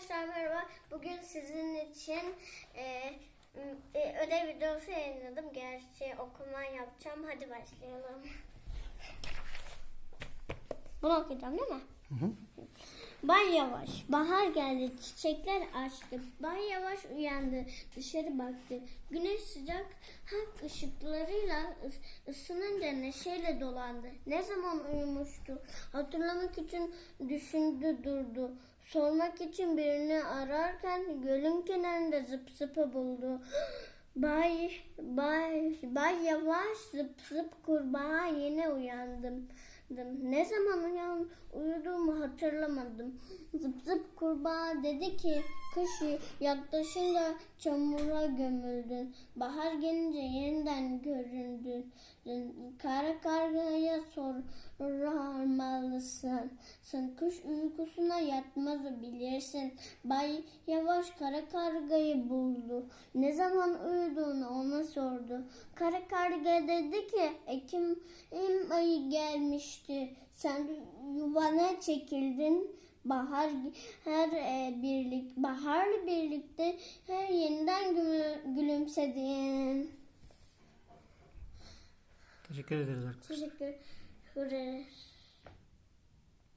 Arkadaşlar merhaba. Bugün sizin için e, e, ödev videosu yayınladım. Gerçi okuma yapacağım. Hadi başlayalım. Bunu okuyacağım değil mi? Bay Yavaş, bahar geldi, çiçekler açtı. Bay Yavaş uyandı, dışarı baktı. Güneş sıcak hak ışıklarıyla ıs- ısınınca neşeyle dolandı. Ne zaman uyumuştu? Hatırlamak için düşündü durdu. Sormak için birini ararken gölün kenarında zıp zıpı buldu. Bay, bay, bay yavaş zıp zıp kurbağa yine uyandım. Ne zaman uyan, uyuduğumu hatırlamadım. Zıp zıp kurbağa dedi ki kış yaklaşınca çamura gömüldün. Bahar gelince yeniden göründün. Kara kargaya sormalısın. Sen kuş uykusuna yatmaz bilirsin. Bay yavaş kara kargayı buldu. Ne zaman uyuduğunu ona sordu. Kara karga dedi ki Ekim Ekim ayı gelmişti. Sen yuvana çekildin. Bahar her e, birlik baharla birlikte her yeniden gülü- gülümsedin. Teşekkür ederiz arkadaşlar. Teşekkür ederiz.